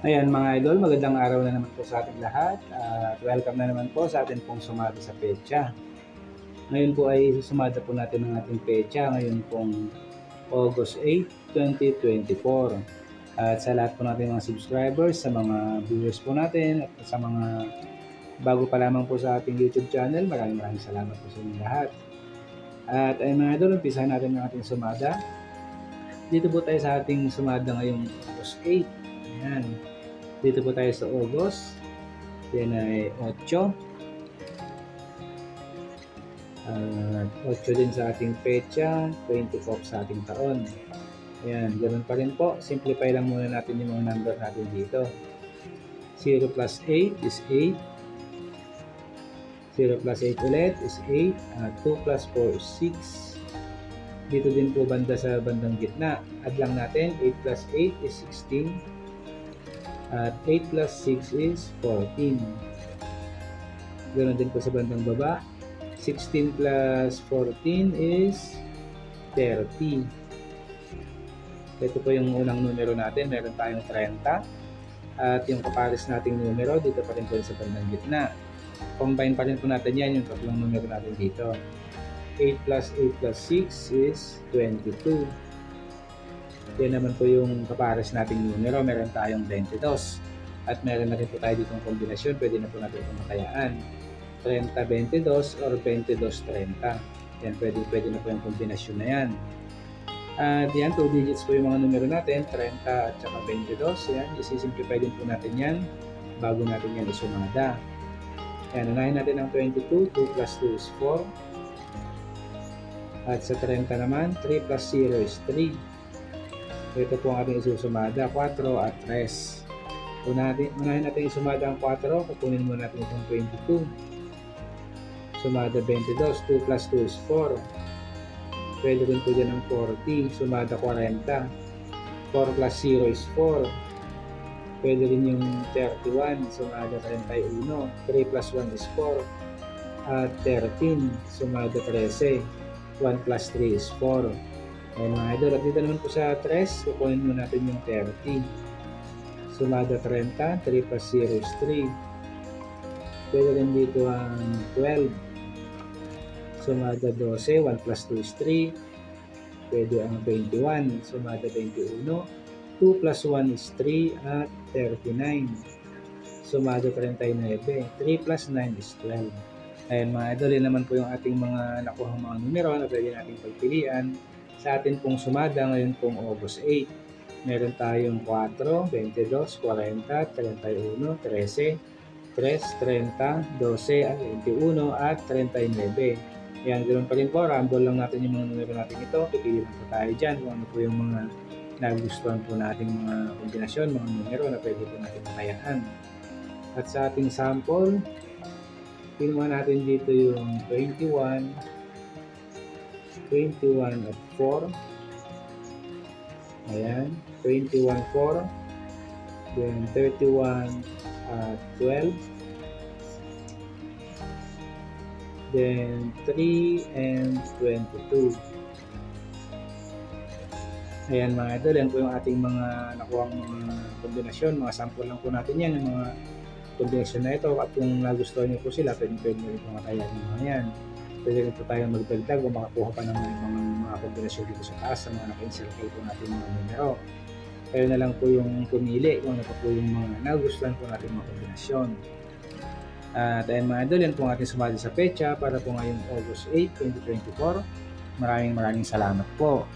Ayan mga idol, magandang araw na naman po sa ating lahat at welcome na naman po sa atin pong sumada sa pecha. Ngayon po ay sumada po natin ang ating pecha ngayon pong August 8, 2024. At sa lahat po natin mga subscribers, sa mga viewers po natin at sa mga bago pa lamang po sa ating YouTube channel, maraming maraming salamat po sa inyong lahat. At ayun mga idol, umpisahan natin ang ating sumada. Dito po tayo sa ating sumada ngayong August 8. Ayan. Dito po tayo sa August. Yan ay 8. At 8 din sa ating pecha, 24 sa ating taon. Ayan, ganun pa rin po. Simplify lang muna natin yung mga number natin dito. 0 plus 8 is 8. 0 plus 8 ulit is 8. At 2 plus 4 is 6. Dito din po banda sa bandang gitna. Add lang natin, 8 plus 8 is 16. At 8 plus 6 is 14. Ganon din po sa bandang baba. 16 plus 14 is 30. Ito po yung unang numero natin. Meron tayong 30. At yung kapares nating numero, dito pa rin po sa bandang gitna. Combine pa rin po natin yan, yung tatlong numero natin dito. 8 plus 8 plus 6 is 22. Yan naman po yung kapares nating numero. Meron tayong 22. At meron na rin po tayo ditong kombinasyon. Pwede na po natin itong makayaan. 30-22 or 22-30. Yan, pwede, pwede na po yung kombinasyon na yan. At yan, 2 digits po yung mga numero natin. 30 at saka 22. Yan, isi-simplify din po natin yan bago natin yan isumada. Yan, unahin natin ang 22. 2 plus 2 is 4. At sa 30 naman, 3 plus 0 is 3. Ito po ang ating isusumada, 4 at 3. Unahin, unahin natin isumada ang 4, kukunin muna natin itong 22. Sumada 22, 2 plus 2 is 4. Pwede rin po dyan ang 40, sumada 40. 4 plus 0 is 4. Pwede rin yung 31, sumada 31. 3 plus 1 is 4. At 13, sumada 13. 1 plus 3 is 4. Ayun mga idol. Dito naman po sa 3, kukunin mo natin yung 30. Sumada 30, 3 plus 0 is 3. Pwede rin dito ang 12. Sumada 12, 1 plus 2 is 3. Pwede ang 21. Sumada 21. 2 plus 1 is 3 at 39. Sumada 39. 3 plus 9 is 12. Ayan mga idol, yun naman po yung ating mga nakuha mga numero na pwede nating pagpilian sa atin pong sumada ngayon pong August 8. Meron tayong 4, 22, 40, 31, 13, 3, 30, 12, at 21, at 39. Yan, ganoon pa rin po. Rumble lang natin yung mga numero natin ito. Pipili lang po tayo dyan kung ano po yung mga nagustuhan po nating mga kombinasyon, mga numero na pwede po natin makayaan. At sa ating sample, Pinuha natin dito yung 21, 21 at 4. Ayan, 21, 4. Then 31 at 12. Then 3 and 22. Ayan mga idol, yan po yung ating mga nakuha mga kombinasyon, mga sample lang po natin yan, yung mga kombinasyon na ito at kung nagustuhan niyo po sila, pwede pwede nyo rin po makayan yung mga yan. Pwede rin po tayo magdagdag o makakuha pa ng mga, mga, kombinasyon dito sa taas sa mga naka-encircle po natin mga numero. Kayo na lang po yung pumili kung ano po yung mga nagustuhan po natin mga kombinasyon. At ayun mga idol, yan po ang ating sumali sa pecha para po ngayong August 8, 2024. Maraming maraming salamat po.